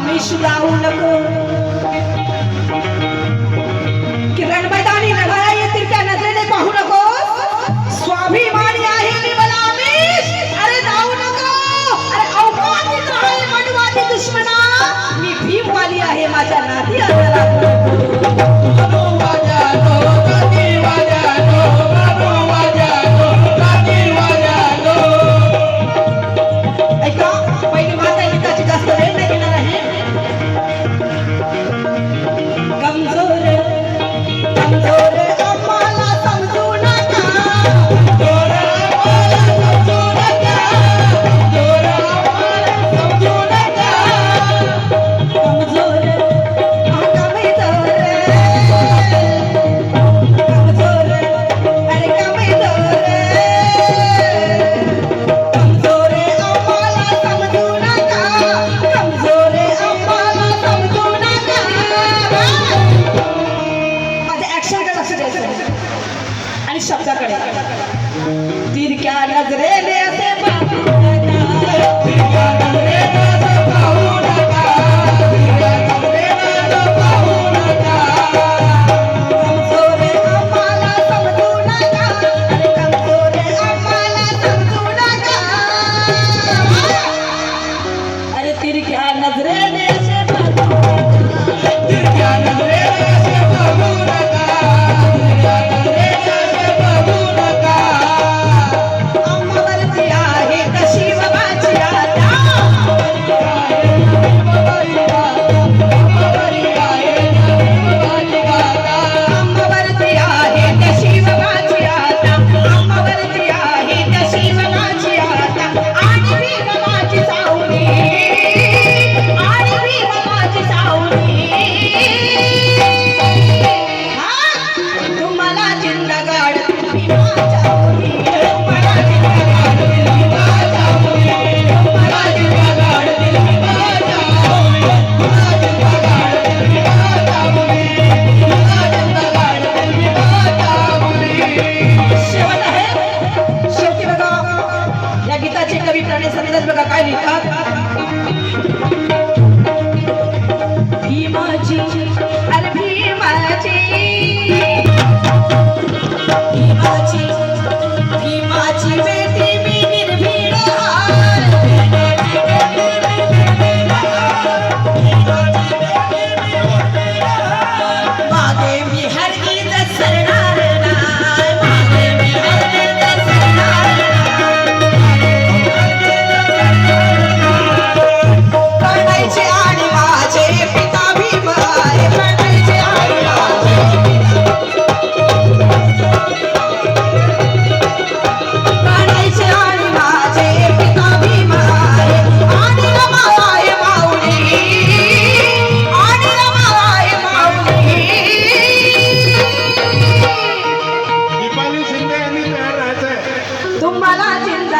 आमिष लावू नको. किरण मैदानी लढाया येतील त्या नजरेने पाहू नको स्वाभिमानी आहे मी मला आमिष अरे जाऊ नको. अरे अवकाशित आहे मनवादी दुश्मना. मी भीमवाली आहे माझ्या नाती शब्दाकडे. तिरक्या नजरेने गीताचे कवी प्राणी संविधान बघा काय लिहितात?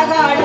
गाड